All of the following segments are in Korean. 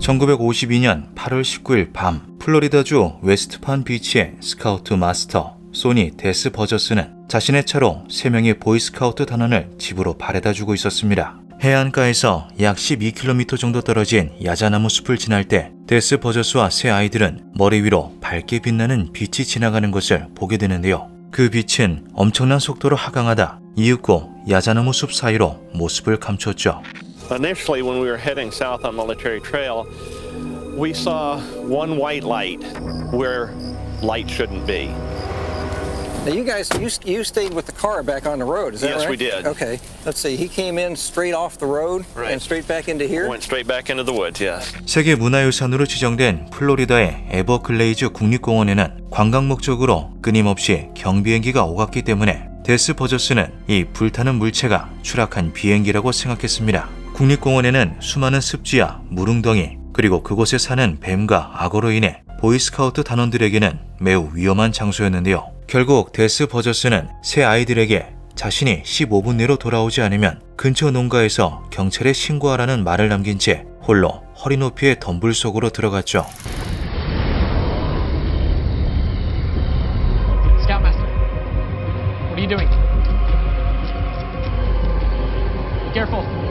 1952년 8월 19일 밤 플로리다주 웨스트판 비치의 스카우트 마스터 소니 데스 버저스는 자신의 차로 3명의 보이스카우트 단원을 집으로 바래다 주고 있었습니다. 해안가에서 약 12km 정도 떨어진 야자나무 숲을 지날 때 데스 버저스와 세 아이들은 머리 위로 밝게 빛나는 빛이 지나가는 것을 보게 되는데요. 그 빛은 엄청난 속도로 하강하다 이윽고 야자나무 숲 사이로 모습을 감췄죠. Initially, when we were heading south on Military Trail, we saw one white light where light shouldn't be. Now you guys, you, you stayed with the car back on the road, is that Yes, right? we did. Okay, let's see. He came in straight off the road Right. and straight back into here. Went straight back into the woods, yes. 세계 문화유산으로 지정된 플로리다의 에버글레이즈 국립공원에는 관광 목적으로 끊임없이 경비행기가 오갔기 때문에 데스 버저스는 이 불타는 물체가 추락한 비행기라고 생각했습니다. 국립공원에는 수많은 습지와 물웅덩이 그리고 그곳에 사는 뱀과 악어로 인해 보이스카우트 단원들에게는 매우 위험한 장소였는데요. 결국 데스 버저스는 새 아이들에게 자신이 15분 내로 돌아오지 않으면 근처 농가에서 경찰에 신고하라는 말을 남긴 채 홀로 허리 높이의 덤불 속으로 들어갔죠. Careful.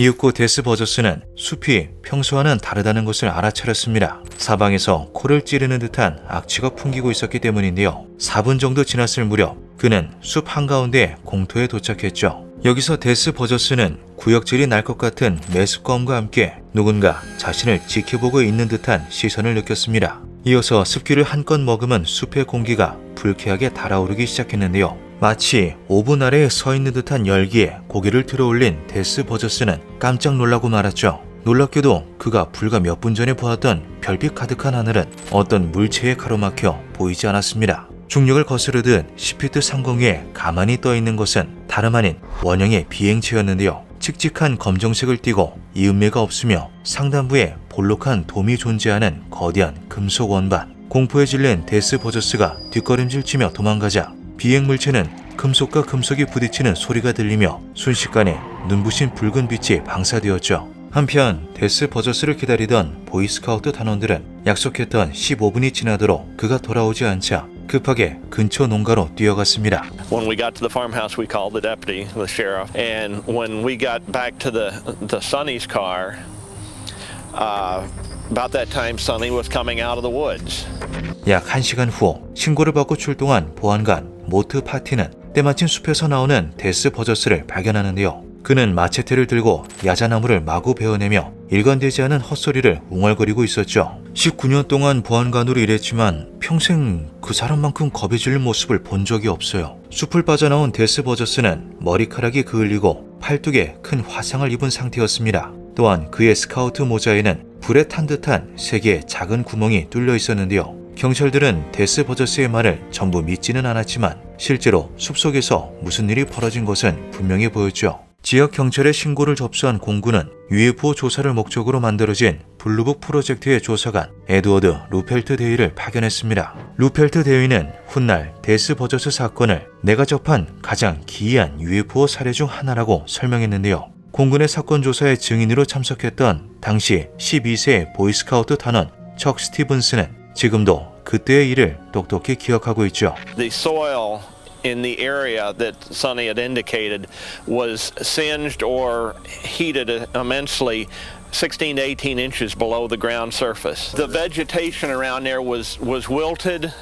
이윽고 데스 버저스는 숲이 평소와는 다르다는 것을 알아차렸습니다. 사방에서 코를 찌르는 듯한 악취가 풍기고 있었기 때문인데요. 4분 정도 지났을 무렵 그는 숲 한가운데 공터에 도착했죠. 여기서 데스 버저스는 구역질이 날 것 같은 메스꺼움과 함께 누군가 자신을 지켜보고 있는 듯한 시선을 느꼈습니다. 이어서 습기를 한껏 머금은 숲의 공기가 불쾌하게 달아오르기 시작했는데요. 마치 오븐 아래에 서 있는 듯한 열기에 고개를 들어올린 데스 버저스는 깜짝 놀라고 말았죠. 놀랍게도 그가 불과 몇 분 전에 보았던 별빛 가득한 하늘은 어떤 물체에 가로막혀 보이지 않았습니다. 중력을 거스르듯 10피트 상공 위에 가만히 떠 있는 것은 다름 아닌 원형의 비행체였는데요. 칙칙한 검정색을 띠고 이음매가 없으며 상단부에 볼록한 돔이 존재하는 거대한 금속 원반. 공포에 질린 데스 버저스가 뒷걸음질치며 도망가자 비행 물체는 금속과 금속이 부딪히는 소리가 들리며 순식간에 눈부신 붉은 빛이 방사되었죠. 한편 데스 버저스를 기다리던 보이스카우트 단원들은 약속했던 15분이 지나도록 그가 돌아오지 않자 급하게 근처 농가로 뛰어갔습니다. When we got to the farmhouse, we called the deputy, the sheriff, and when we got back to the the Sonny's car, uh, about that time, Sonny was coming out of the woods. 약 1시간 후 신고를 받고 출동한 보안관 모트 파티는 때마침 숲에서 나오는 데스 버저스를 발견하는데요. 그는 마체테를 들고 야자나무를 마구 베어내며 일관되지 않은 헛소리를 웅얼거리고 있었죠. 19년 동안 보안관으로 일했지만 평생 그 사람만큼 겁이 질린 모습을 본 적이 없어요. 숲을 빠져나온 데스 버저스는 머리카락이 그을리고 팔뚝에 큰 화상을 입은 상태였습니다. 또한 그의 스카우트 모자에는 불에 탄 듯한 세 개의 작은 구멍이 뚫려 있었는데요. 경찰들은 데스 버저스의 말을 전부 믿지는 않았지만 실제로 숲속에서 무슨 일이 벌어진 것은 분명해 보였죠. 지역 경찰에 신고를 접수한 공군은 UFO 조사를 목적으로 만들어진 블루북 프로젝트의 조사관 에드워드 루펠트 대위를 파견했습니다. 루펠트 대위는 훗날 데스 버저스 사건을 내가 접한 가장 기이한 UFO 사례 중 하나라고 설명했는데요. 공군의 사건 조사에 증인으로 참석했던 당시 12세 보이스카우트 단원 척 스티븐스는 지금도 그때의 일을 똑똑히 기억하고 있죠. The soil in the area that Sonny had indicated was singed or heated immensely. 16 to 18 inches below the ground surface. The vegetation around there was, was wilted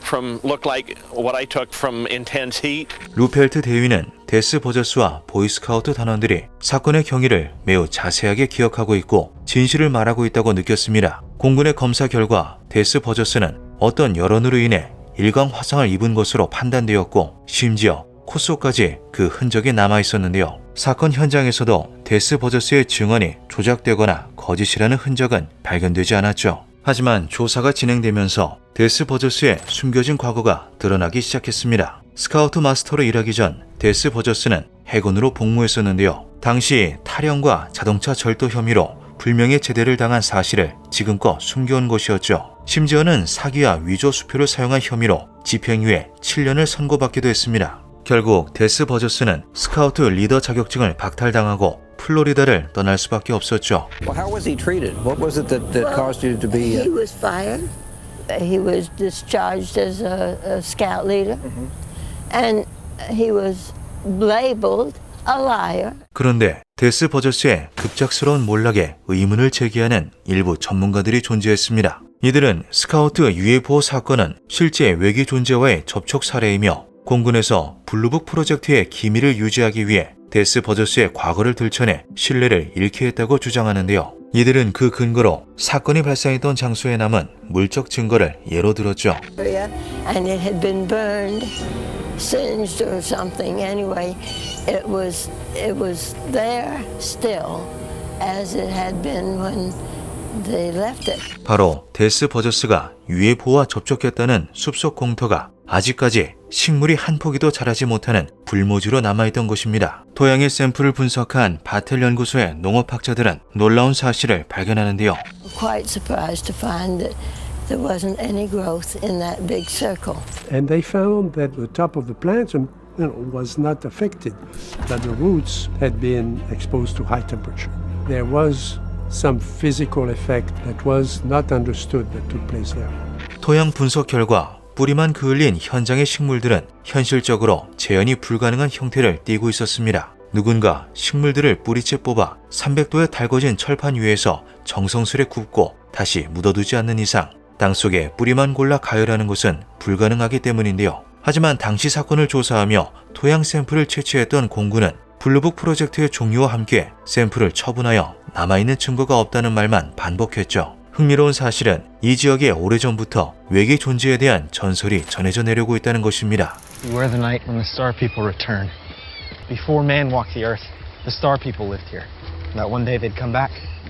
from looked like what I took from intense heat. 루펠트 대위는 데스 버저스와 보이스카우트 단원들이 사건의 경위를 매우 자세하게 기억하고 있고 진실을 말하고 있다고 느꼈습니다. 공군의 검사 결과 데스 버저스는 어떤 여론으로 인해 일광 화상을 입은 것으로 판단되었고 심지어 코 속까지 그 흔적이 남아 있었는데요. 사건 현장에서도 데스 버저스의 증언이 조작되거나 거짓이라는 흔적은 발견되지 않았죠. 하지만 조사가 진행되면서 데스 버저스의 숨겨진 과거가 드러나기 시작했습니다. 스카우트 마스터로 일하기 전 데스 버저스는 해군으로 복무했었는데요. 당시 탈영과 자동차 절도 혐의로 불명예 제대를 당한 사실을 지금껏 숨겨온 것이었죠. 심지어는 사기와 위조 수표를 사용한 혐의로 집행유예 7년을 선고받기도 했습니다. 결국 데스 버저스는 스카우트 리더 자격증을 박탈당하고 플로리다를 떠날 수밖에 없었죠. He was Uh, discharged as a, a scout leader. And he was labeled a liar. 그런데 데스 버저스의 급작스러운 몰락에 의문을 제기하는 일부 전문가들이 존재했습니다. 이들은 스카우트 UFO 사건은 실제 외계 존재와의 접촉 사례이며 공군에서 블루북 프로젝트의 기밀을 유지하기 위해 데스 버저스의 과거를 들춰내 신뢰를 잃게 했다고 주장하는데요. 이들은 그 근거로 사건이 발생했던 장소에 남은 물적 증거를 예로 들었죠. singed or something. Anyway, it was it was there still as it had been when. 바로 데스 버저스가 UFO와 접촉했다는 숲속 공터가 아직까지 식물이 한 포기도 자라지 못하는 불모지로 남아있던 것입니다. 토양의 샘플을 분석한 바텔 연구소의 농업학자들은 놀라운 사실을 발견하는데요. Quite surprised to find that there wasn't any growth in that big circle. And they found that the top of the plants um, you know, was not affected, that the roots had been exposed to high temperature. There was some physical effect that was not understood that took place there. 토양 분석 결과 뿌리만 그을린 현장의 식물들은 현실적으로 재현이 불가능한 형태를 띠고 있었습니다. 누군가 식물들을 뿌리채 뽑아 300도에 달궈진 철판 위에서 정성스레 굽고 다시 묻어두지 않는 이상 땅속에 뿌리만 골라 가열하는 것은 불가능하기 때문인데요. 하지만 당시 사건을 조사하며 토양 샘플을 채취했던 공군은 블루북 프로젝트의 종료와 함께 샘플을 처분하여 남아있는 증거가 없다는 말만 반복했죠. 흥미로운 사실은 이 지역에 오래전부터 외계 존재에 대한 전설이 전해져 내려오고 있다는 것입니다.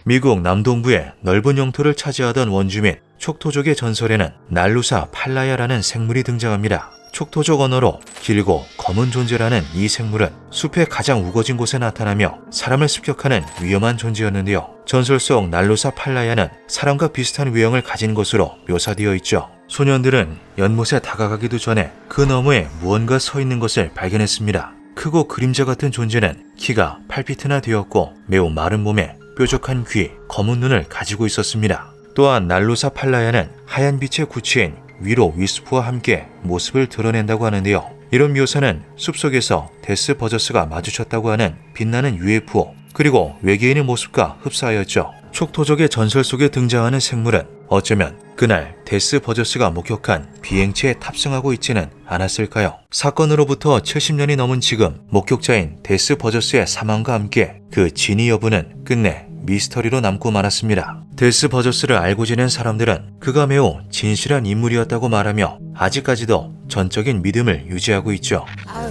미국 남동부의 넓은 영토를 차지하던 원주민 촉토족의 전설에는 날루사 팔라야라는 생물이 등장합니다. 촉토족 언어로 길고 검은 존재라는 이 생물은 숲의 가장 우거진 곳에 나타나며 사람을 습격하는 위험한 존재였는데요. 전설 속 날루사 팔라야는 사람과 비슷한 외형을 가진 것으로 묘사되어 있죠. 소년들은 연못에 다가가기도 전에 그 너머에 무언가 서 있는 것을 발견했습니다. 크고 그림자 같은 존재는 키가 8피트나 되었고 매우 마른 몸에 뾰족한 귀, 검은 눈을 가지고 있었습니다. 또한 날루사 팔라야는 하얀 빛에 굳힌 위로 위스프와 함께 모습을 드러낸다고 하는데요. 이런 묘사는 숲속에서 데스 버저스가 마주쳤다고 하는 빛나는 UFO 그리고 외계인의 모습과 흡사하였죠. 촉토족의 전설 속에 등장하는 생물은 어쩌면 그날 데스 버저스가 목격한 비행체에 탑승하고 있지는 않았을까요? 사건으로부터 70년이 넘은 지금 목격자인 데스 버저스의 사망과 함께 그 진위 여부는 끝내 미스터리로 남고 말았습니다. 데스 버저스를 알고 지낸 사람들은 그가 매우 진실한 인물이었다고 말하며 아직까지도 전적인 믿음을 유지하고 있죠. I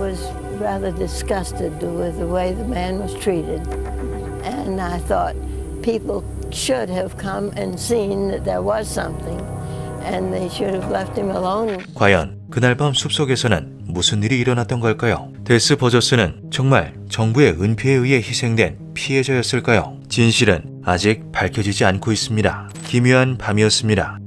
was rather disgusted with the way the man was treated. And I thought people should have come and seen that there was something and they should have left him alone. 과연 그날 밤 숲속에서는 무슨 일이 일어났던 걸까요? 데스 버저스는 정말 정부의 은폐에 의해 희생된 피해자였을까요? 진실은 아직 밝혀지지 않고 있습니다. 기묘한 밤이었습니다.